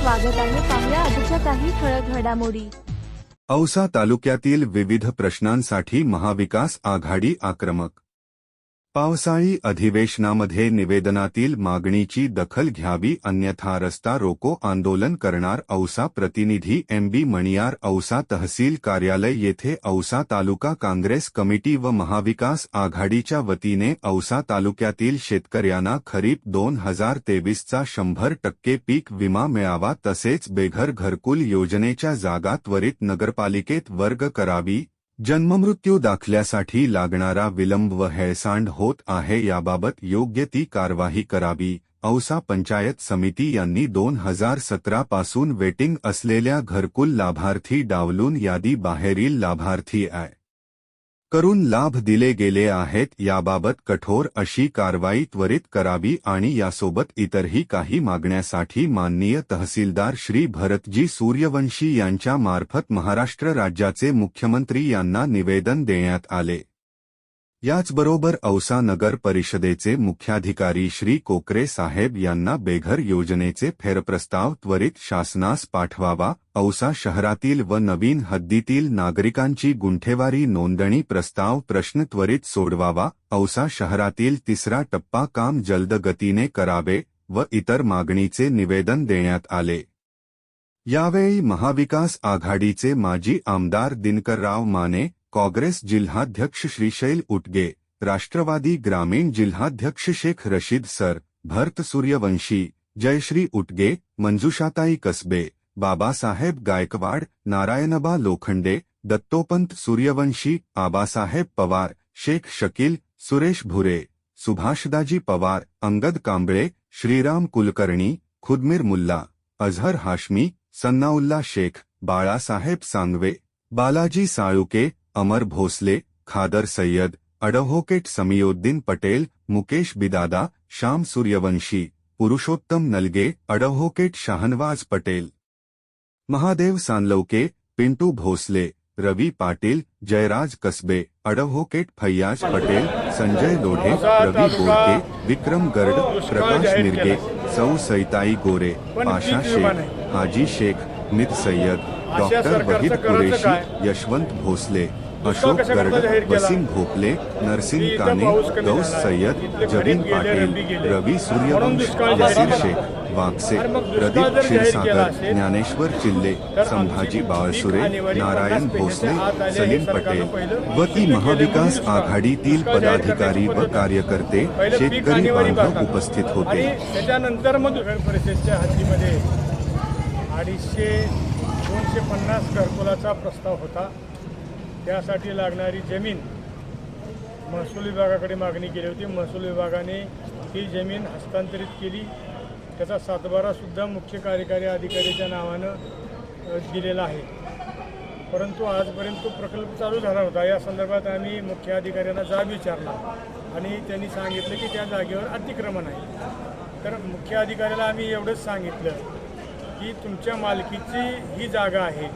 स्वागत आहे पाहुया आजच्या काही ठळक घडामोडी. औसा तालुक्यातील विविध प्रश्नांसाठी महाविकास आघाडी आक्रमक पावसाळी अधिवेशनामध्ये निवेदनातील मागणीची दखल घ्यावी अन्यथा रस्ता रोको आंदोलन करणार औसा प्रतिनिधी एम बी मणियार औसा तहसील कार्यालय येथे औसा तालुका काँग्रेस कमिटी व महाविकास आघाडीच्या वतीने औसा तालुक्यातील शेतकऱ्यांना खरीप दोन हजार तेवीसचा शंभर टक्के पीक विमा मिळावा तसेच बेघर घरकुल योजनेच्या जागा त्वरित नगरपालिकेत वर्ग करावी जन्ममृत्यू दाखल्यासाठी लागणारा विलंब व हेळसांड होत आहे याबाबत योग्य ती कारवाई करावी. औसा पंचायत समिती यांनी दोन हज़ार सतरा पासून वेटिंग असलेल्या घरकुल लाभार्थी डावलून यादी बाहेरील लाभार्थी आहे करून लाभ दिले गेले आहेत याबाबत कठोर अशी कारवाई त्वरित करावी आणि यासोबत इतरही काही मागण्यासाठी माननीय तहसीलदार श्री भरतजी सूर्यवंशी यांच्या मार्फत महाराष्ट्र राज्याचे मुख्यमंत्री यांना निवेदन देण्यात आले. याचबरोबर औसा नगर परिषदेचे मुख्याधिकारी श्री कोकरे साहेब यांना बेघर योजनेचे फेरप्रस्ताव त्वरित शासनास पाठवावा औसा शहरातील व नवीन हद्दीतील नागरिकांची गुंठेवारी नोंदणी प्रस्ताव प्रश्न त्वरित सोडवावा औसा शहरातील तिसरा टप्पा काम जलद गतीने करावे व इतर मागणीचे निवेदन देण्यात आले. यावेळी महाविकास आघाडीचे माजी आमदार दिनकरराव माने काँग्रेस जिल्हाध्यक्ष श्रीशैल उटगे, राष्ट्रवादी ग्रामीण जिल्हाध्यक्ष Shaikh Rashid sir, Bharat Suryavanshi, Jayashree Utge, Manjushatai Kasbe Babasaheb Gaikwad, Narayanba Lokhande, Dattopant Suryavanshi Abasaheb Pawar, Shaikh Shakil, Suresh Bhure Subhashdaji Pawar, Angad Kamble, Shriram Kulkarni, Khudmir Mulla Azhar Hashmi, Sanaullah Shaikh, Balasaheb Sangve, Balaji Saluke Amar Bhosale Khadar Sayyad advocate Samiyoddin Patel Mukesh Bidada Shyam Suryavanshi Purushottam Nalge advocate Shahnawaz Patel. Mahadev Salavke Pintu Bhosale Ravi Patil Jayraj Kasbe advocate Faiyaz Patel Sanjay Lodhe Ravi Borke Vikram Gard Prakash Mirge सौ Saitai Gore Asha Shaikh Haji Shaikh Mit Sayyad doctor Waheed Qureshi Yashwant Bhosale Ashok Gard Wasim Bhople Narsing Kane Gaus Sayyad Jabeen Patil Ravi Suryavansh Yasir Shaikh Wagse Pradeep Kshirsagar Dnyaneshwar Chille Sambhaji Balsure Narayan Bhosale Salim Patel व ती महाविकास आघाडीतील पदाधिकारी व कार्यकर्ते शेतकरी बांधव उपस्थित होते. त्याच्यानंतर मग परिषदेच्या हद्दीमध्ये अडीचशे दोनशे पन्नास घरकुलाचा प्रस्ताव होता. त्यासाठी लागणारी जमीन महसूल विभागाकडे मागणी केली होती. महसूल विभागाने ही जमीन हस्तांतरित केली. त्याचा सातबारासुद्धा मुख्य कार्यकारी अधिकारीच्या नावानं दिलेला आहे. परंतु आजपर्यंत तो प्रकल्प चालू झाला होता या संदर्भात आम्ही मुख्य अधिकाऱ्यांना जाब विचारला आणि त्यांनी सांगितलं की त्या जागेवर अतिक्रमण आहे. तर मुख्य अधिकाऱ्याला आम्ही एवढंच सांगितलं की तुमच्या मालकीची ही जागा आहे.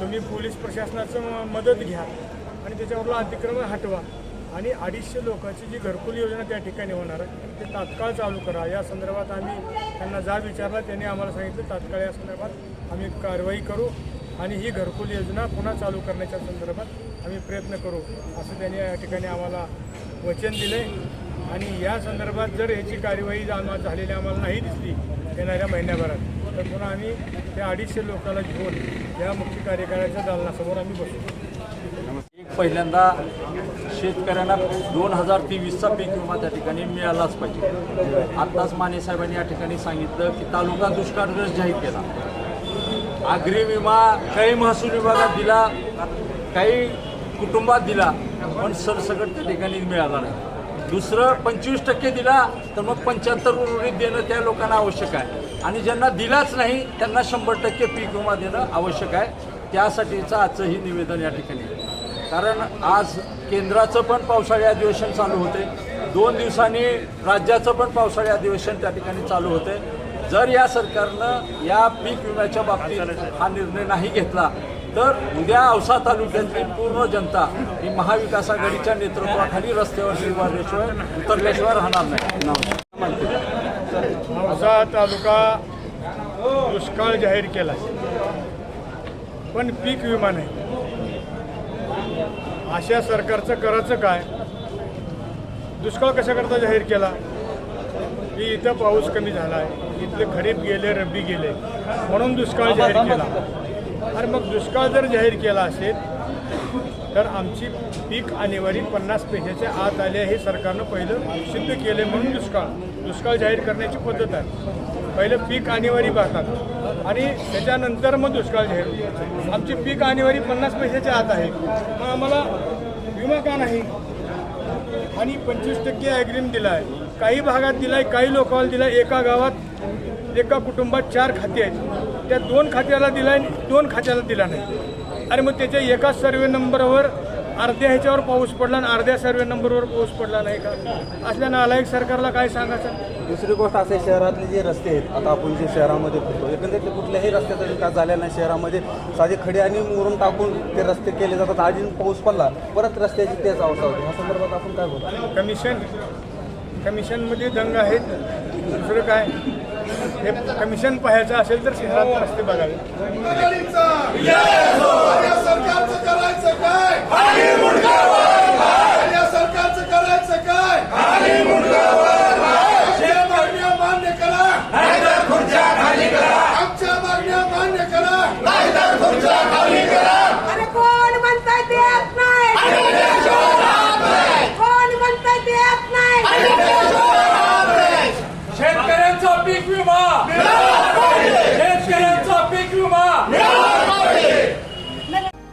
तुम्ही पोलीस प्रशासनाचं मदत घ्या आणि त्याच्यावरला अतिक्रमण हटवा. आणि अडीचशे लोकांची जी घरकुल योजना त्या ठिकाणी होणार आहे ते तात्काळ चालू करा. या संदर्भात आम्ही त्यांना जा विचारला त्यांनी आम्हाला सांगितलं तात्काळ या संदर्भात आम्ही कारवाई करू आणि ही घरकुल योजना पुन्हा चालू करण्याच्या संदर्भात आम्ही प्रयत्न करू असं त्यांनी या ठिकाणी आम्हाला वचन दिले आणि या संदर्भात जर याची कार्यवाही आम्हा- झालेली आम्हाला नाही दिसली येणाऱ्या महिन्याभरात तर पुन्हा आम्ही त्या अडीचशे लोकांना घेऊन या मुख्य कार्यकाऱ्याच्या दालनासमोर आम्ही बसू. एक पहिल्यांदा शेतकऱ्यांना दोन हजार तेवीसचा पीक विमा त्या ठिकाणी मिळालाच पाहिजे. आत्ताच माने साहेबांनी या ठिकाणी सांगितलं की तालुका दुष्काळग्रस्त जाहीर केला. आगरी विमा काही महसूल विभागात दिला काही कुटुंबात दिला पण सरसकट त्या ठिकाणी मिळाला नाही. दुसरं पंचवीस टक्के दिला तर मग पंच्याहत्तर उर्वरित देणं त्या लोकांना आवश्यक आहे. आणि ज्यांना दिलाच नाही त्यांना शंभर टक्के पीक विमा देणं आवश्यक आहे. त्यासाठीचं आजचं ही निवेदन या ठिकाणी कारण आज केंद्राचं पण पावसाळी अधिवेशन चालू होते. दोन दिवसांनी राज्याचं पण पावसाळी अधिवेशन त्या ठिकाणी चालू होते. जर या सरकारनं या पीक विम्याच्या बाबतीत हा निर्णय नाही घेतला तर उद्या औसा तालुक्यातली पूर्ण जनता ही महाविकास आघाडीच्या नेतृत्वाखाली रस्त्यावर शिवारल्याशिवाय उतरल्याशिवाय राहणार नाही. औसा तालुका दुष्काळ जाहीर केला पण पीक विमा नाही. अशा सरकारचं करायचं काय? दुष्काळ कशाकरता जाहीर केला? की इथं पाऊस कमी झाला आहे इथले खरीप गेले रब्बी गेले म्हणून दुष्काळ जाहीर केला. आणि मग दुष्काळ जर जाहीर केला असेल तर आमची पीक आणीवारी पन्नास पैशाच्या आत आली आहे हे सरकारनं पहिलं सिद्ध केले म्हणून दुष्काळ. दुष्काळ जाहीर करण्याची पद्धत आहे. पहिलं पीक आणीवारी पाहतात. आणि त्याच्यानंतर मग दुष्काळ जाहीर आमची पीक आणीवारी पन्नास पैशाच्या आत आहे. मग आम्हाला विमा का नाही? आणि पंचवीस टक्के ॲग्रीम दिला आहे काही भागात दिला आहे काही लोकांना दिला आहे एका गावात एका कुटुंबात चार खाती आहेत. त्या दोन खात्याला दिला दोन खात्याला दिला नाही. आणि मग त्याच्या एकाच सर्वे नंबरवर अर्ध्या ह्याच्यावर पाऊस पडला आणि अर्ध्या सर्वे नंबरवर पाऊस पडला नाही का? असल्या नालायक सरकारला काय सांगायचं? दुसरी गोष्ट असे शहरातले जे रस्ते आहेत आता आपण जे शहरामध्ये फिरतो एकंदरीत कुठल्याही रस्त्याचा विकास झालेला नाही शहरामध्ये. साधे खडे आणि मुरुम टाकून ते रस्ते केले जातात. आधी पाऊस पडला परत रस्त्याची तेच अवस्था होती. ह्या संदर्भात आपण काय बोलतो? कमिशन कमिशनमध्ये दंग आहेत. दुसरं काय? हे कमिशन पाहायचं असेल तर शहरात रस्ते बघावे या सरकारचं करायचं काय या सरकारचं करायचं काय आमच्या मागण्या मान्य करा आमच्या मागण्या मान्य करा अरे कोण म्हणताय देत नाही कोण म्हणताय देत नाही शेतकऱ्यांचा पीक विमा शेतकऱ्यांचा पीक विमा